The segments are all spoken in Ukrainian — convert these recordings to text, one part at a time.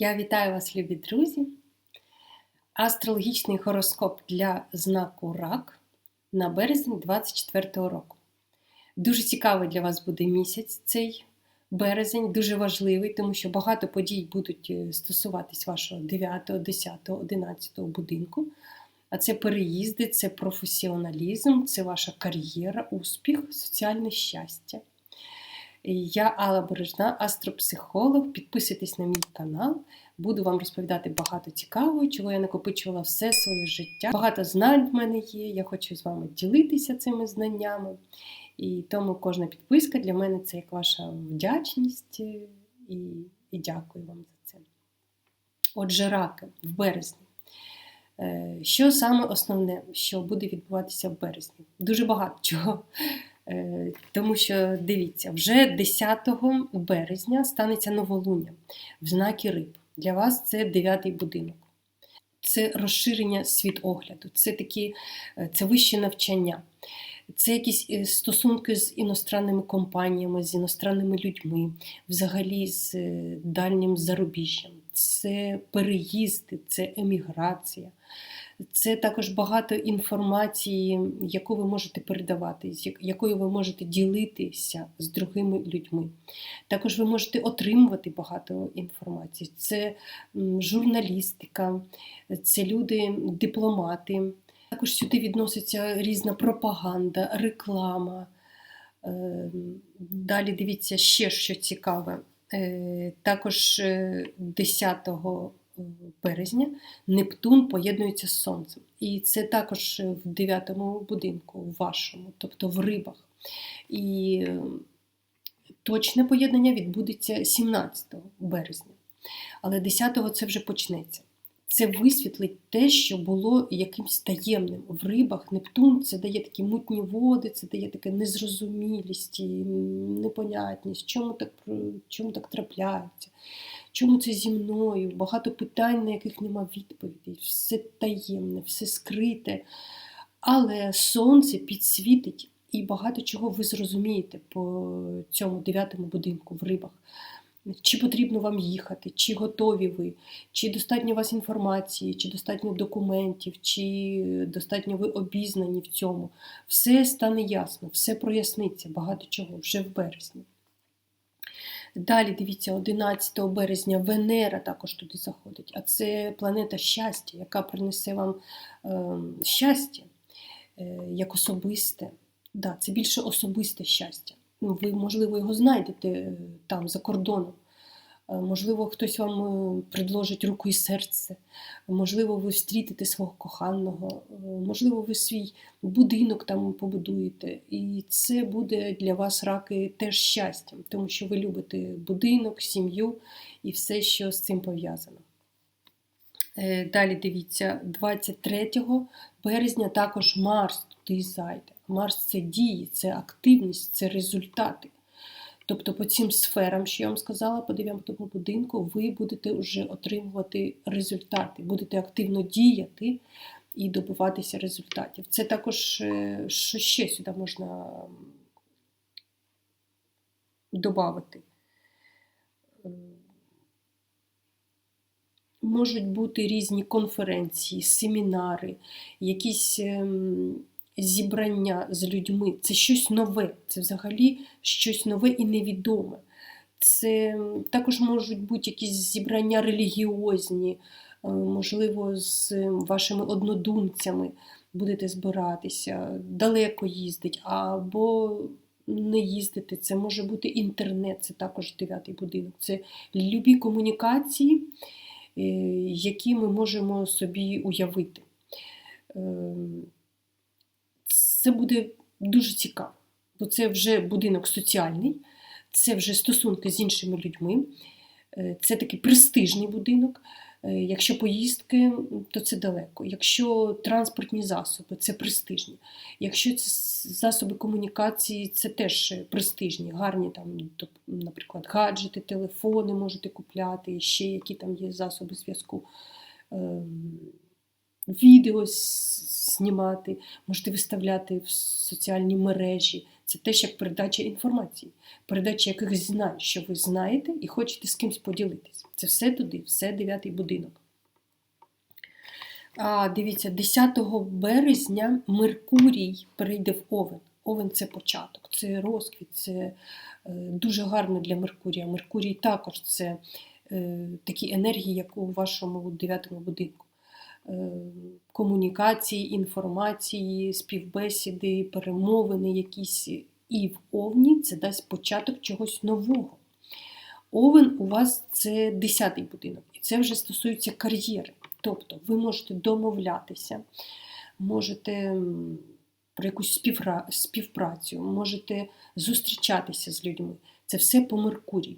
Я вітаю вас, любі друзі! Астрологічний гороскоп для знаку Рак на березень 24 року. Дуже цікавий для вас буде місяць цей березень, дуже важливий, тому що багато подій будуть е, стосуватись вашого 9, 10, 11 будинку. А це переїзди, це професіоналізм, це ваша кар'єра, успіх, соціальне щастя. Я Алла Бережна, астропсихолог. Підписуйтесь на мій канал. Буду вам розповідати багато цікавого, чого я накопичувала все своє життя. Багато знань в мене є. Я хочу з вами ділитися цими знаннями. І тому кожна підписка для мене це як ваша вдячність і, і дякую вам за це. Отже, раки в березні. Е, що саме основне, що буде відбуватися в березні? Дуже багато чого. Е, тому що дивіться, вже 10 березня станеться новолуння в знакі риб. Для вас це дев'ятий будинок. Це розширення світогляду, це такі, е, це вище навчання, це якісь е, стосунки з іностранними компаніями, з іностранними людьми, взагалі з дальнім зарубіжжям, це переїзди, це еміграція. Це також багато інформації, яку ви можете передавати, з якою ви можете ділитися з другими людьми. Також ви можете отримувати багато інформації. Це журналістика, це люди, дипломати. Також сюди відноситься різна пропаганда, реклама. Ем, далі дивіться ще що цікаве. Е, також 10 е, березня Нептун поєднується з Сонцем. І це також в 9 будинку, в вашому, тобто в рибах. І е, точне поєднання відбудеться 17 березня. Але 10-го це вже почнеться. Це висвітлить те, що було якимось таємним. В рибах Нептун це дає такі мутні води, це дає таке незрозумілість, непонятність, чому так чому так трапляється, чому це зі мною, багато питань, на яких нема відповідей, все таємне, все скрите. Але сонце підсвітить і багато чого ви зрозумієте по цьому дев'ятому будинку в рибах. Чи потрібно вам їхати, чи готові ви, чи достатньо у вас інформації, чи достатньо документів, чи достатньо ви обізнані в цьому. Все стане ясно, все проясниться, багато чого вже в березні. Далі, дивіться, 11 березня Венера також туди заходить, а це планета щастя, яка принесе вам е, щастя е, як особисте. Да, Це більше особисте щастя. Ну, ви, можливо, його знайдете е, там за кордоном. Е, можливо, хтось вам е, предложить руку і серце, можливо, ви встрітите свого коханого, можливо, ви свій будинок там побудуєте. І це буде для вас раки теж щастям, тому що ви любите будинок, сім'ю і все, що з цим пов'язано. Далі дивіться, 23 березня також Марс туди зайде. Марс це дії, це активність, це результати. Тобто по цим сферам, що я вам сказала, по дев'ятому будинку, ви будете вже отримувати результати, будете активно діяти і добиватися результатів. Це також е, що ще сюди можна додати. Можуть бути різні конференції, семінари, якісь ем, зібрання з людьми це щось нове, це взагалі щось нове і невідоме. Це також можуть бути якісь зібрання релігіозні, е, можливо, з вашими однодумцями будете збиратися, далеко їздить, або не їздити. Це може бути інтернет, це також дев'ятий будинок. Це любі комунікації, е, які ми можемо собі уявити. Ем, це буде дуже цікаво, бо це вже будинок соціальний, це вже стосунки з іншими людьми, е, це такий престижний будинок. Е, якщо поїздки, то це далеко. Якщо транспортні засоби, це престижні. Якщо це засоби комунікації, це теж престижні, гарні там, наприклад, гаджети, телефони можете купляти, ще які там є засоби зв'язку. Відео знімати, можете виставляти в соціальні мережі. Це теж як передача інформації, передача якихось знань, що ви знаєте і хочете з кимось поділитись. Це все туди, все дев'ятий будинок. А, Дивіться, 10 березня Меркурій перейде в Овен. Овен це початок, це розквіт, це е, дуже гарно для Меркурія. Меркурій також це е, такі енергії, як у вашому дев'ятому будинку. Е, комунікації, інформації, співбесіди, перемовини якісь і в Овні це дасть початок чогось нового. Овен у вас це 10-й будинок, і це вже стосується кар'єри. Тобто ви можете домовлятися, можете про якусь співпрацю, можете зустрічатися з людьми. Це все по Меркурію.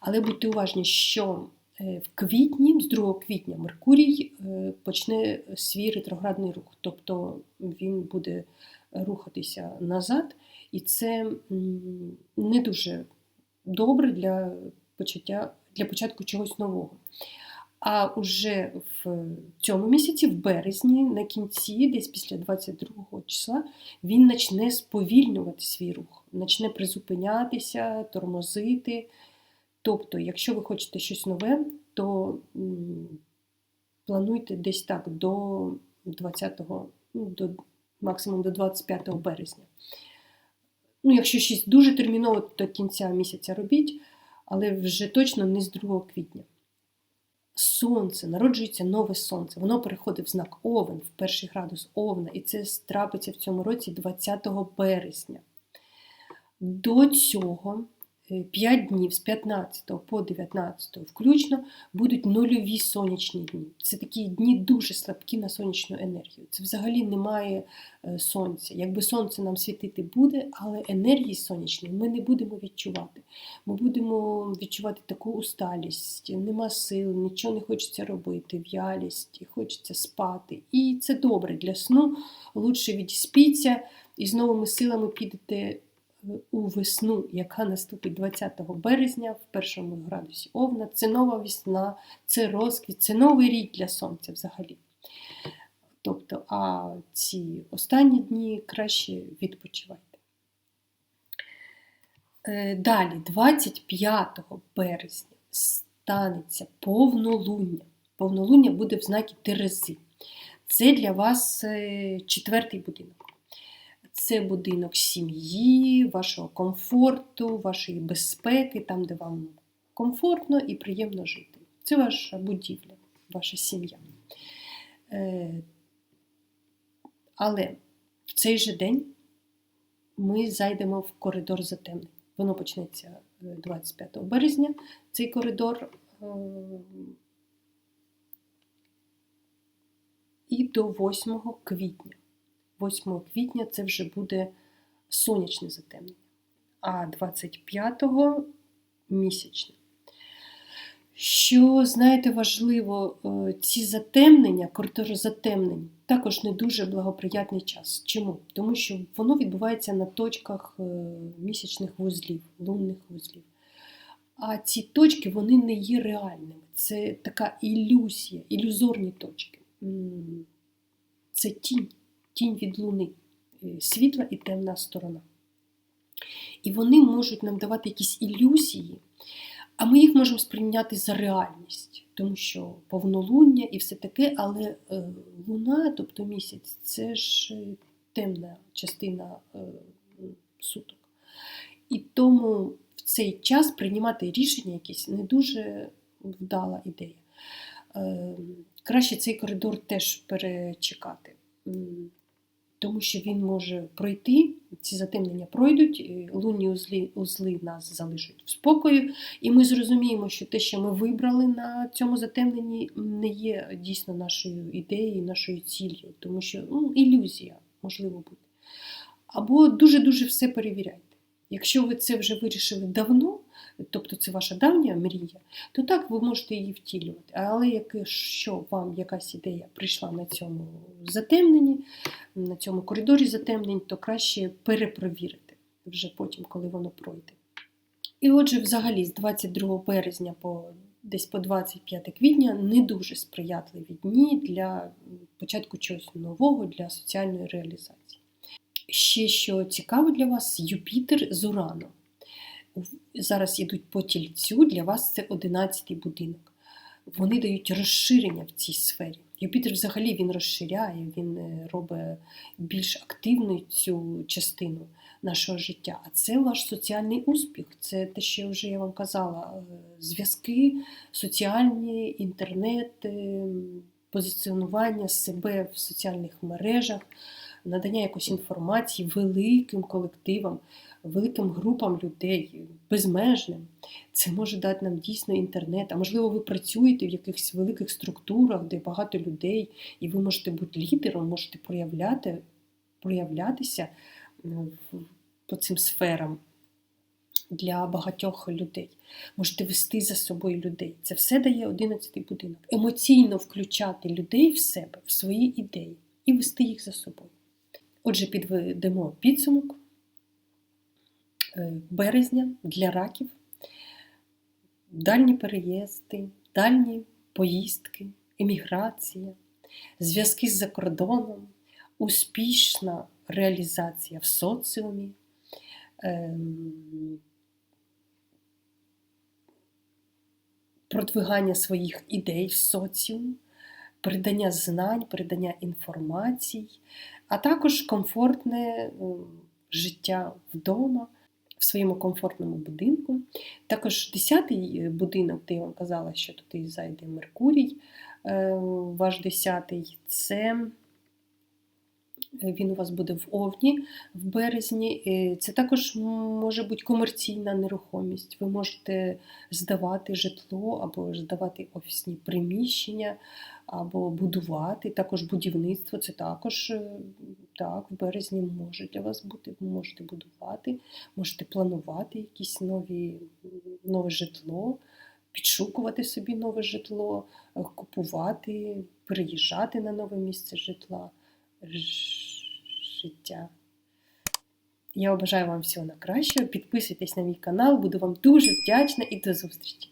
Але будьте уважні, що в квітні, з 2 квітня, Меркурій е, почне свій ретроградний рух, тобто він буде рухатися назад, і це не дуже добре для почаття, для початку чогось нового. А уже в цьому місяці, в березні, на кінці, десь після 22 числа, він почне сповільнювати свій рух, почне призупинятися, тормозити. Тобто, якщо ви хочете щось нове, то плануйте десь так до 20, ну, до максимум до 25 березня. Ну, Якщо щось дуже терміново, то до кінця місяця робіть, але вже точно не з 2 квітня. Сонце, народжується нове сонце, воно переходить в знак Овен, в перший градус Овна, і це трапиться в цьому році 20 березня. До цього 5 днів з 15 по 19 включно будуть нульові сонячні дні. Це такі дні дуже слабкі на сонячну енергію. Це взагалі немає е, сонця. Якби сонце нам світити буде, але енергії сонячної ми не будемо відчувати. Ми будемо відчувати таку усталість, нема сил, нічого не хочеться робити, в'ялість, хочеться спати. І це добре для сну. Лучше відспіться і з новими силами підете у весну, яка наступить 20 березня в першому градусі Овна. Це нова весна, це розквіт, це новий рік для сонця взагалі. Тобто, а ці останні дні краще відпочивайте. Е, далі, 25 березня, станеться повнолуння. Повнолуння буде в знакі Терези. Це для вас е, четвертий будинок. Це будинок сім'ї, вашого комфорту, вашої безпеки, там, де вам комфортно і приємно жити. Це ваша будівля, ваша сім'я. Е, але в цей же день ми зайдемо в коридор затемнень. Воно почнеться 25 е, березня. Цей коридор. Е, і до 8 квітня. 8 квітня це вже буде сонячне затемнення, а 25-го місячне. Що, знаєте, важливо, е, ці затемнення, коридор також не дуже благоприятний час. Чому? Тому що воно відбувається на точках е, місячних вузлів, лунних вузлів. А ці точки вони не є реальними. Це така ілюзія, ілюзорні точки. Це тінь тінь від луни, е, світла і темна сторона. І вони можуть нам давати якісь ілюзії, а ми їх можемо сприйняти за реальність, тому що повнолуння і все таке, але е, луна, тобто місяць, це ж е, темна частина суток. І тому в цей час приймати рішення якісь не дуже вдала ідея. Краще цей коридор теж перечекати тому що він може пройти, ці затемнення пройдуть, лунні узли, узли нас залишать в спокою, і ми зрозуміємо, що те, що ми вибрали на цьому затемненні, не є дійсно нашою ідеєю, нашою ціллю, тому що ну, ілюзія можливо бути. Або дуже-дуже все перевіряйте. Якщо ви це вже вирішили давно, тобто це ваша давня мрія, то так ви можете її втілювати. Але якщо вам якась ідея прийшла на цьому затемненні, на цьому коридорі затемнень, то краще перепровірити вже потім, коли воно пройде. І отже, взагалі, з 22 березня по десь по 25 квітня не дуже сприятливі дні для початку чогось нового для соціальної реалізації. Ще що цікаво для вас, Юпітер з Ураном. Зараз ідуть по тільцю, для вас це 11-й будинок. Вони дають розширення в цій сфері. Юпітер взагалі він розширяє, він е, робить більш активною цю частину нашого життя. А це ваш соціальний успіх. Це те, що вже я вам казала: е, зв'язки, соціальні, інтернет, е, позиціонування себе в соціальних мережах, надання якоїсь інформації великим колективам, великим групам людей, безмежним. Це може дати нам дійсно інтернет. А можливо, ви працюєте в якихось великих структурах, де багато людей, і ви можете бути лідером, можете проявляти, проявлятися по цим сферам для багатьох людей. Можете вести за собою людей. Це все дає 11 будинок. Емоційно включати людей в себе, в свої ідеї і вести їх за собою. Отже, підведемо підсумок Е, березня для раків, дальні переїзди, дальні поїздки, еміграція, зв'язки з-за кордоном, успішна реалізація в соціумі. ем, Продвигання своїх ідей в соціум, передання знань, передання інформацій, а також комфортне ем, життя вдома, в своєму комфортному будинку. Також 10-й будинок, де я вам казала, що туди зайде Меркурій, е, ваш 10-й, це е, він у вас буде в Овні в березні. Е, Це також може бути комерційна нерухомість. Ви можете здавати житло або здавати офісні приміщення, або будувати. Також будівництво це також е, так, в березні може для вас бути. Ви можете будувати, можете планувати якісь нові, нове житло, підшукувати собі нове житло, е, купувати, переїжджати на нове місце житла, життя. Я бажаю вам всього найкращого. Підписуйтесь на мій канал, буду вам дуже вдячна і до зустрічі!